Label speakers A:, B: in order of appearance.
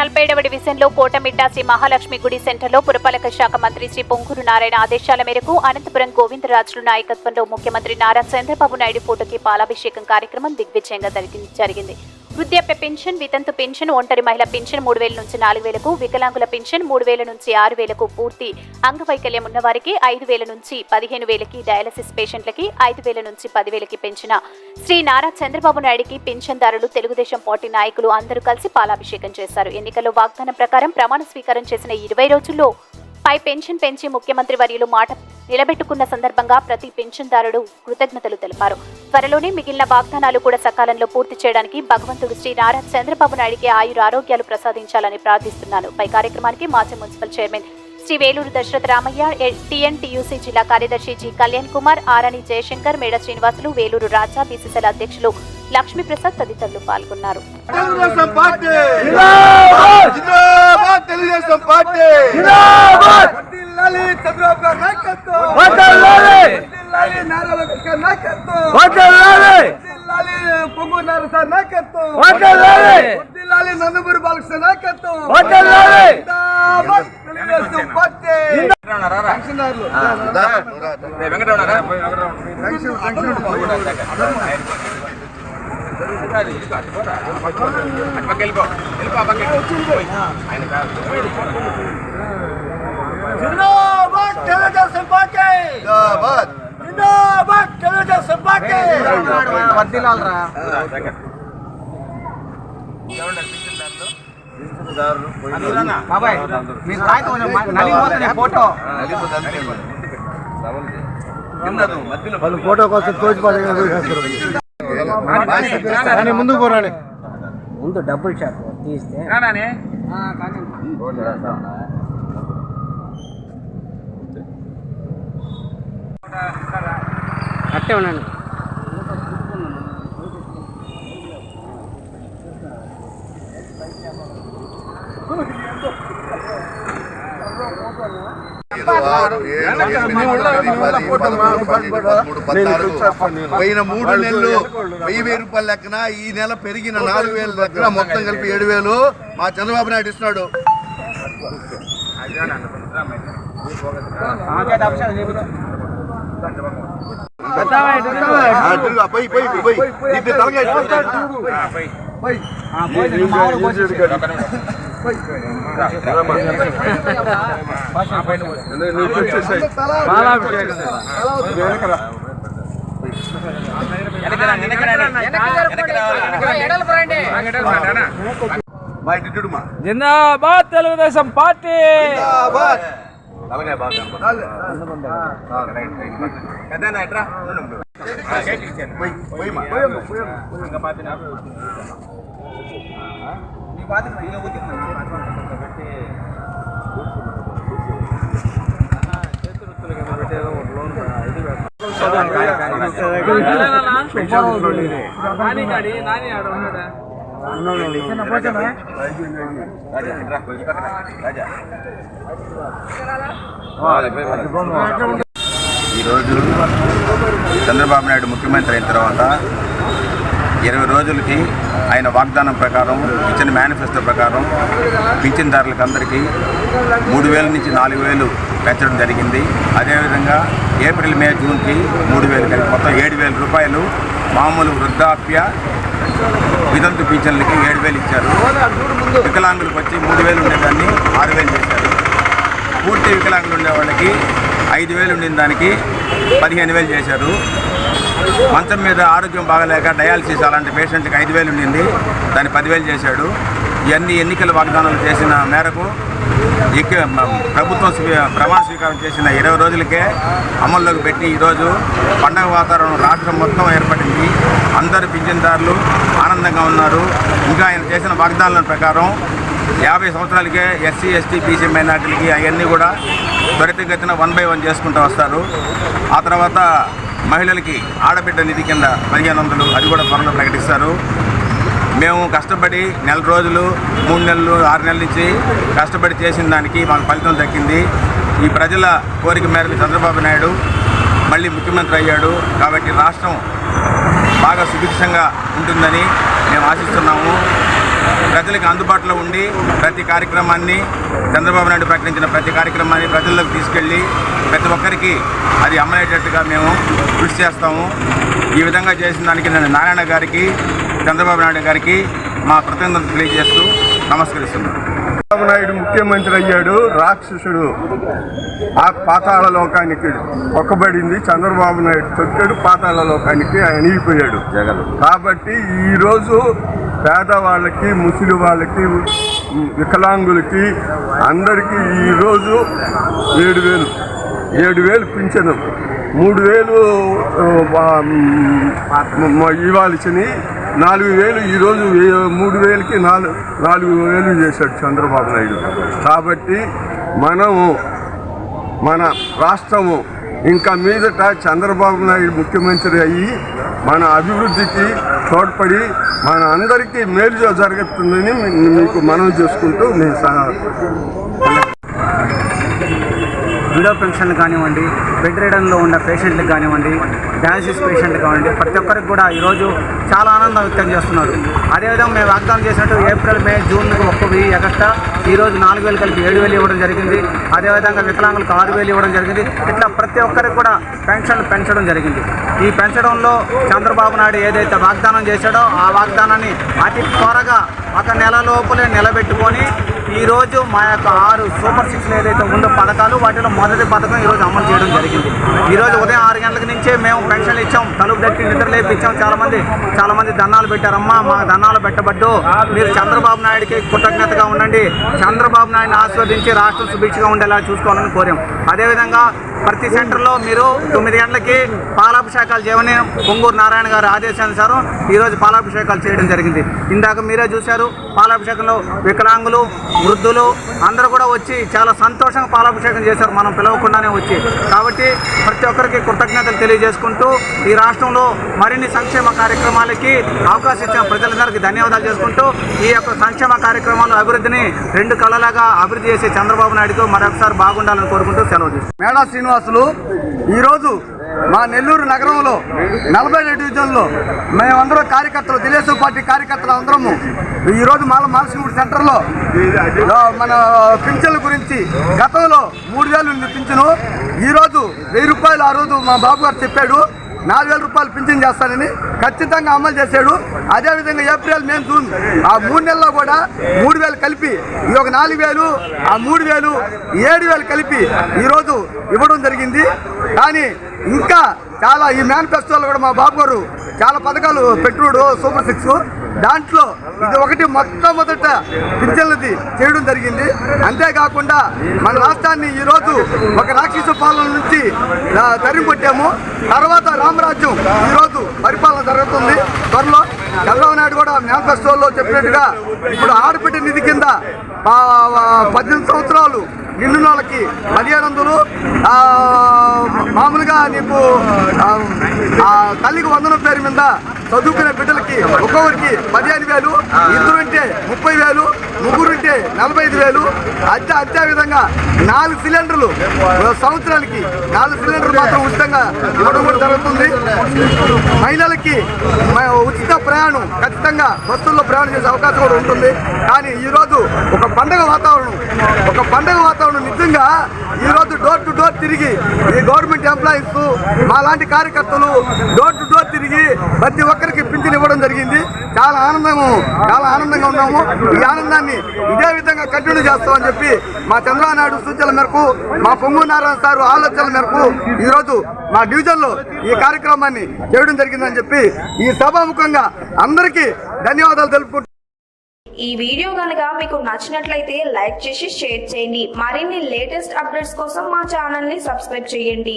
A: నలభై ఏడవ డివిజన్లో కోటమిట్ట శ్రీ మహాలక్ష్మి గుడి సెంటర్లో పురపాలక శాఖ మంత్రి శ్రీ పొంగూరు నారాయణ ఆదేశాల మేరకు అనంతపురం గోవిందరాజుల నాయకత్వంలో ముఖ్యమంత్రి నారా చంద్రబాబు నాయుడు ఫోటోకి పాలాభిషేకం కార్యక్రమం దిగ్విజయంగా జరిగింది. వృద్ధాప్య పెన్షన్ వితంతు పెన్షన్ ఒంటరి మహిళ పెన్షన్ మూడు వేల నుంచి నాలుగు వేలకు వికలాంగుల పెన్షన్ మూడు వేల నుంచి ఆరు వేలకు పూర్తి. అంగవైకల్యం ఉన్నవారికి ఐదు వేల నుంచి పదిహేను వేలకి డయాలసిస్ పేషెంట్లకి ఐదు వేల నుంచి పదివేలకి పెంచిన. శ్రీ నారా చంద్రబాబు నాయుడికి పెన్షన్దారులు తెలుగుదేశం పార్టీ నాయకులు అందరూ కలిసి పాలాభిషేకం చేశారు. ఎన్నికల్లో వాగ్దానం ప్రకారం ప్రమాణ స్వీకారం చేసిన ఇరవై రోజుల్లో పై పెన్షన్ పెంచి ముఖ్యమంత్రి వర్యులు మాట నిలబెట్టుకున్న సందర్భంగా ప్రతి పెన్షన్దారుడు కృతజ్ఞతలు తెలిపారు. త్వరలోనే మిగిలిన వాగ్దానాలు కూడా సకాలంలో పూర్తి చేయడానికి భగవంతుడు శ్రీ నారా చంద్రబాబు నాయుడికి ఆయుర ఆరోగ్యాలు ప్రసాదించాలని ప్రార్థిస్తున్నాను. పై కార్యక్రమానికి మాజీ municipal chairman Shri Veluru Dasaratha Ramaiah TNTUC జిల్లా కార్యదర్శి జి కళ్యాణ్ కుమార్ ఆరణి జయశంకర్ మేడ శ్రీనివాసులు వేలూరు రాజా బీసీసీల అధ్యక్షులు లక్ష్మీప్రసాద్ తదితరులు పాల్గొన్నారు
B: తెలుగుదేశం పార్టీ జిందాబాద్ తెలుగుదేశం పార్టీ. చంద్రబాబు గారి నాయకత్వం. వర్ధిల్లాలి నారా నాయకత్వం. నందమూరి బాలకృష్ణ నాయకత్వం. జిందాబాద్ తెలుగుదేశం పార్టీ పెన్షన్దారులు. పెన్షన్- పెన్షన్ జిందాబాద్. తెలుగుదేశం పార్టీ జిందాబాద్. జిందాబాద్. తెలుగుదేశం పార్టీ వర్ధిల్లాలరా
C: బాబాయ్ మీరు నలిగిపోతుంది ఫోటో
B: వాళ్ళు ఫోటో కోసం తోచిపాటు కానీ ముందుకు పోరాని
C: ముందు డబ్బులు షాప్ తీస్తే. అట్టే ఉన్నాను
B: పోయిన మూడు నెలలు వెయ్యి వెయ్యి రూపాయల లెక్కన ఈ నెల పెరిగిన నాలుగు వేల లెక్కన మొత్తం కలిపి ఏడు వేలు. మా చంద్రబాబు నాయుడు ఇస్తున్నాడు. పోయి, పోయి, పోయి. తలకాయ మా
D: జిందాబాద్ తెలుగుదేశం పార్టీ
B: జిందాబాద్.
D: తలకాయ నాని నాని ఆడ ఉన్నాడా
E: ఈరోజు చంద్రబాబు నాయుడు ముఖ్యమంత్రి అయిన తర్వాత ఇరవై రోజులకి ఆయన వాగ్దానం ప్రకారం ఇచ్చిన మేనిఫెస్టో ప్రకారం పింఛన్దారులకు అందరికీ మూడు వేల నుంచి నాలుగు వేలు పెంచడం జరిగింది. అదేవిధంగా ఏప్రిల్ మే జూన్కి మూడు వేలు కలిపి మొత్తం ఏడు వేల రూపాయలు మామూలు వృద్ధాప్య వితంతు పింఛన్లకి ఏడు వేలు ఇచ్చారు. వికలాంగులకు వచ్చి మూడు వేలు ఉండేదాన్ని ఆరు వేలు చేశారు. పూర్తి వికలాంగులు ఉండే వాళ్ళకి ఐదు వేలు ఉండిన దానికి పదిహేను వేలు చేశారు. మంచం మీద ఆరోగ్యం బాగలేక డయాలసిస్ అలాంటి పేషెంట్కి ఐదు వేలు ఉండింది. దాన్ని పదివేలు చేశాడు. ఇవన్నీ ఎన్నికల వాగ్దానాలు చేసిన మేరకు ఇక ప్రభుత్వం ప్రమాణ స్వీకారం చేసిన ఇరవై రోజులకే అమల్లోకి పెట్టి ఈరోజు పండగ వాతావరణం రాష్ట్రం మొత్తం ఏర్పడింది. అందరు పింఛన్దారులు ఆనందంగా ఉన్నారు. ఇంకా ఆయన చేసిన వాగ్దానాల ప్రకారం యాభై సంవత్సరాలకే ఎస్సీ ఎస్టీ బీసీ మైనార్టీలకి అవన్నీ కూడా త్వరితగతిన వన్ బై వన్ చేసుకుంటూ వస్తారు. ఆ తర్వాత మహిళలకి ఆడబిడ్డ నిధి కింద పదిహేను వందలు అది కూడా త్వరలో ప్రకటిస్తారు. మేము కష్టపడి నెల రోజులు మూడు నెలలు ఆరు నెలల నుంచి కష్టపడి చేసిన దానికి మాకు ఫలితం దక్కింది. ఈ ప్రజల కోరిక మేరకు చంద్రబాబు నాయుడు మళ్ళీ ముఖ్యమంత్రి అయ్యాడు. కాబట్టి రాష్ట్రం బాగా సుభిక్షంగా ఉంటుందని మేము ఆశిస్తున్నాము. ప్రజలకు అందుబాటులో ఉండి ప్రతి కార్యక్రమాన్ని చంద్రబాబు నాయుడు ప్రకటించిన ప్రతి కార్యక్రమాన్ని ప్రజల్లోకి తీసుకెళ్ళి ప్రతి ఒక్కరికి అది అమ్మలేటట్టుగా మేము కృషి చేస్తాము. ఈ విధంగా చేసిన దానికి నేను నారాయణ గారికి చంద్రబాబు నాయుడు గారికి మా కృతజ్ఞతలు తెలియజేస్తూ నమస్కరిస్తున్నాను.
F: చంద్రబాబు నాయుడు ముఖ్యమంత్రి అయ్యాడు రాక్షసుడు. ఆ పాతాళ లోకానికి ఒక్కబడింది చంద్రబాబు నాయుడు. తొక్కాడు పాతాళ లోకానికి అణిగిపోయాడు
E: జగన్.
F: కాబట్టి ఈరోజు పేదవాళ్ళకి ముసలి వాళ్ళకి వికలాంగులకి అందరికీ ఈరోజు ఏడు వేలు. ఏడు వేలు పింఛను. మూడు వేలు ఇవ్వాల్సినవి నాలుగు వేలు ఈరోజు మూడు వేలకి నాలుగు నాలుగు వేలు చేశాడు చంద్రబాబు నాయుడు. కాబట్టి మనము మన రాష్ట్రము ఇంకా మీదట చంద్రబాబు నాయుడు ముఖ్యమంత్రి అయ్యి మన అభివృద్ధికి తోడ్పడి మన అందరికీ మేలు జరుగుతుందని మీకు మనం చేసుకుంటూ నేను సహా
C: విడో పెన్షన్లు కానివ్వండి బెడ్ రిడన్లో ఉన్న పేషెంట్లకు కానివ్వండి డయాలసిస్ పేషెంట్లు కానివ్వండి ప్రతి ఒక్కరికి కూడా ఈరోజు చాలా ఆనందం వ్యక్తం చేస్తున్నారు. అదేవిధంగా మేము వాగ్దానం చేసినట్టు ఏప్రిల్ మే జూన్ ఒక్క వెయ్యి ఎగస్ట్రా ఈరోజు నాలుగు వేలు కలిపి ఏడు వేలు ఇవ్వడం జరిగింది. అదేవిధంగా వికలాంగులకు ఆరు వేలు ఇవ్వడం జరిగింది. ఇట్లా ప్రతి ఒక్కరికి కూడా పెన్షన్లు పెంచడం జరిగింది. ఈ పెంచడంలో చంద్రబాబు నాయుడు ఏదైతే వాగ్దానం చేశాడో ఆ వాగ్దానాన్ని అతి త్వరగా ఒక నెల లోపలే నిలబెట్టుకొని ఈరోజు మా యొక్క ఆరు సూపర్ సిక్స్లు ఏదైతే ఉందో పథకాలు వాటిలో మొదటి పథకం ఈరోజు అమలు చేయడం జరిగింది. ఈరోజు ఉదయం ఆరు గంటల నుంచే మేము పెన్షన్లు ఇచ్చాం తలుపు తట్టి నిద్ర లేపి ఇచ్చాం చాలామంది దండాలు పెట్టారమ్మా మా దండాలు పెట్టబడ్డు. మీరు చంద్రబాబు నాయుడికి కృతజ్ఞతగా ఉండండి. చంద్రబాబు నాయుడిని ఆస్వాదించి రాష్ట్రం సుభిక్షగా ఉండేలా చూసుకోవాలని కోరాం. అదేవిధంగా ప్రతి సెంటర్లో మీరు తొమ్మిది గంటలకి పాలాభిషేకాలు చేయమని పొంగూరు నారాయణ గారి ఆదేశానుసారం ఈరోజు పాలాభిషేకాలు చేయడం జరిగింది. ఇందాక మీరే చూశారు పాలాభిషేకంలో వికలాంగులు వృద్ధులు అందరూ కూడా వచ్చి చాలా సంతోషంగా పాలాభిషేకం చేశారు. మనం పిలవకుండానే వచ్చి. కాబట్టి ప్రతి ఒక్కరికి కృతజ్ఞతలు తెలియజేసుకుంటూ ఈ రాష్ట్రంలో మరిన్ని సంక్షేమ కార్యక్రమాలకి అవకాశం ఇచ్చిన ప్రజలందరికీ ధన్యవాదాలు చేసుకుంటూ ఈ యొక్క సంక్షేమ కార్యక్రమాల అభివృద్ధిని రెండు కళలాగా అభివృద్ధి చేసే చంద్రబాబు నాయుడుకు మరొకసారి బాగుండాలని కోరుకుంటూ సెలవు
G: మేడా శ్రీనివాస్ శ్రీనివాసులు. ఈరోజు మా నెల్లూరు నగరంలో నలభై రెండు డివిజన్లో మేమందరం కార్యకర్తలు తెలుగుదేశం పార్టీ కార్యకర్తలు అందరము ఈరోజు మాల మాలసింగుడి సెంటర్లో మన పింఛన్ల గురించి గతంలో మూడు వేలు ఉంది పింఛను ఈరోజు వెయ్యి రూపాయలు ఆ రోజు మా బాబు గారు చెప్పాడు. నాలుగు వేల రూపాయలు పింఛన్ చేస్తానని ఖచ్చితంగా అమలు చేశాడు. అదేవిధంగా ఏప్రిల్ మే జూన్ ఆ మూడు నెలల్లో కూడా మూడు వేలు కలిపి ఈ ఒక నాలుగు వేలు ఆ మూడు వేలు ఏడు వేలు కలిపి ఈరోజు ఇవ్వడం జరిగింది. కానీ ఇంకా చాలా ఈ మేనిఫెస్టోలో కూడా మా బాబు గారు చాలా పథకాలు పెట్టుడు సూపర్ సిక్స్. దాంట్లో ఇది ఒకటి మొట్టమొదట పింఛన్లది చేయడం జరిగింది. అంతేకాకుండా మన రాష్ట్రాన్ని ఈరోజు ఒక రాక్షస పాలన నుంచి ఆ, తరిమి తర్వాత రామరాజ్యం ఈరోజు పరిపాలన జరుగుతుంది. త్వరలో చంద్రబాబు నాయుడు కూడా మేనిఫెస్టోలో చెప్పినట్టుగా ఇప్పుడు ఆడబిడ్డ నిధి కింద పద్దెనిమిది సంవత్సరాలు నిండిన వాళ్ళకి పదిహేను వందలు మామూలుగా నీకు తల్లికి వందనం పేరు మీద చదువుకునే బిడ్డలకి ఒక్కొక్కరికి పదిహేను వేలు ఇద్దరుంటే ముప్పై వేలు ముగ్గురుంటే నలభై ఐదు వేలు. అదే అదే విధంగా నాలుగు సిలిండర్లు. సంవత్సరానికి నాలుగు సిలిండర్లు మాత్రం ఉచితంగా ఇవ్వడం కూడా జరుగుతుంది. మహిళలకి ఉచిత ప్రయాణం ఖచ్చితంగా బస్సుల్లో ప్రయాణం చేసే అవకాశం కూడా ఉంటుంది. కానీ ఈరోజు ఒక పండగ వాతావరణం ఒక పండగ వాతావరణం నిజంగా ఈరోజు డోర్ టు డోర్ తిరిగి ఈ గవర్నమెంట్ ఎంప్లాయీస్ మా లాంటి కార్యకర్తలు డోర్ టు జరిగి ప్రతి ఒక్కరికి పింఛన్ ఇవ్వడం జరిగింది. చాలా ఆనందము చాలా ఆనందంగా ఉన్నాము. ఈ ఆనందాన్ని ఇదే విధంగా కంటిన్యూ చేస్తామని చెప్పి మా చంద్రబాబు నాయుడు సూచనల మేరకు మా పొంగు నారాయణ సార్ ఆలోచనల మేరకు ఈరోజు మా డివిజన్లో ఈ కార్యక్రమాన్ని చేయడం జరిగిందని చెప్పి ఈ సభాముఖంగా అందరికీ ధన్యవాదాలు తెలుపుకుంటున్నాను
H: ఈ వీడియో కనుక మీకు నచ్చినట్లయితే లైక్ చేసి షేర్ చేయండి. మరిన్ని లేటెస్ట్ అప్డేట్స్ కోసం మా ఛానల్ని సబ్స్క్రైబ్ చేయండి.